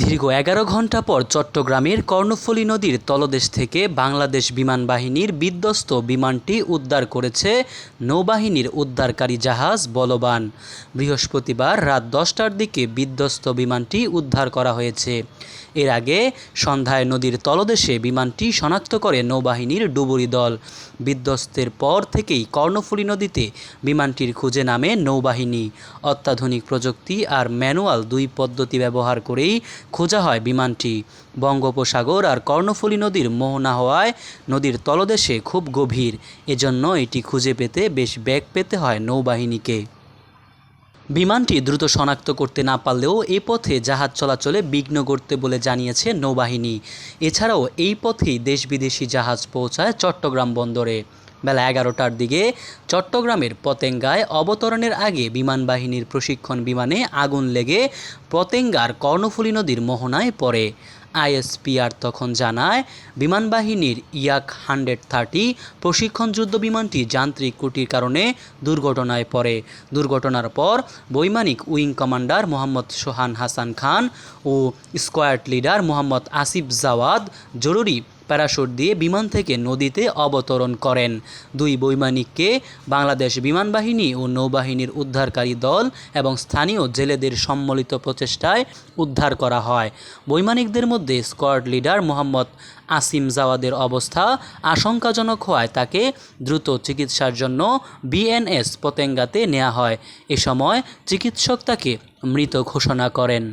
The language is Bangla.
দীর্ঘ এগারো ঘণ্টা পর চট্টগ্রামের কর্ণফুলী নদীর তলদেশ থেকে বাংলাদেশ বিমান বাহিনীর বিধ্বস্ত বিমানটি উদ্ধার করেছে নৌবাহিনীর উদ্ধারকারী জাহাজ বলবান। বৃহস্পতিবার রাত দশটার দিকে বিধ্বস্ত বিমানটি উদ্ধার করা হয়েছে। এর আগে সন্ধ্যায় নদীর তলদেশে বিমানটি শনাক্ত করে নৌবাহিনীর ডুবুরি দল। বিধ্বস্তের পর থেকেই কর্ণফুলী নদীতে বিমানটির খুঁজে নামে নৌবাহিনী। অত্যাধুনিক প্রযুক্তি আর ম্যানুয়াল দুই পদ্ধতি ব্যবহার করেই খোঁজা হয় বিমানটি। বঙ্গোপসাগর আর কর্ণফুলী নদীর মোহনা হওয়ায় নদীর তলদেশে খুব গভীর। এজন্য এটি খুঁজে পেতে বেশ ব্যাগ পেতে হয় নৌবাহিনীকে। বিমানটি দ্রুত শনাক্ত করতে না পারলেও এ পথে জাহাজ চলাচলে বিঘ্ন করতে বলে জানিয়েছে নৌবাহিনী। এছাড়াও এই পথেই দেশ বিদেশি জাহাজ পৌঁছায় চট্টগ্রাম বন্দরে। বেলা এগারোটার দিকে চট্টগ্রামের পতেঙ্গায় অবতরণের আগে বিমান বাহিনীর প্রশিক্ষণ বিমানে আগুন লেগে পতেঙ্গার কর্ণফুলী নদীর মোহনায় পড়ে। আইএসপিআর তখন জানায় বিমান বাহিনীর ইয়াক হান্ড্রেড থার্টি প্রশিক্ষণ যুদ্ধ বিমানটি যান্ত্রিক ত্রুটির কারণে দুর্ঘটনায় পড়ে। দুর্ঘটনার পর বৈমানিক উইং কমান্ডার মোহাম্মদ সোহান হাসান খান ও স্কোয়াড লিডার মোহাম্মদ আসিফ জাওয়াদ জরুরি প্যারাশুট দিয়ে বিমান থেকে নদীতে অবতরণ করেন। দুই বৈমানিককে বাংলাদেশ বিমান বাহিনী ও নৌবাহিনীর উদ্ধারকারী দল এবং স্থানীয় জেলেদের সম্মিলিত প্রচেষ্টায় উদ্ধার করা হয়। বৈমানিকদের মধ্যে স্কোয়াড লিডার মোহাম্মদ আসিম জাওয়াদের অবস্থা আশঙ্কাজনক হওয়ায় তাকে দ্রুত চিকিৎসার জন্য বিএনএস পতেঙ্গাতে নেওয়া হয়। এ সময় চিকিৎসক তাকে মৃত ঘোষণা করেন।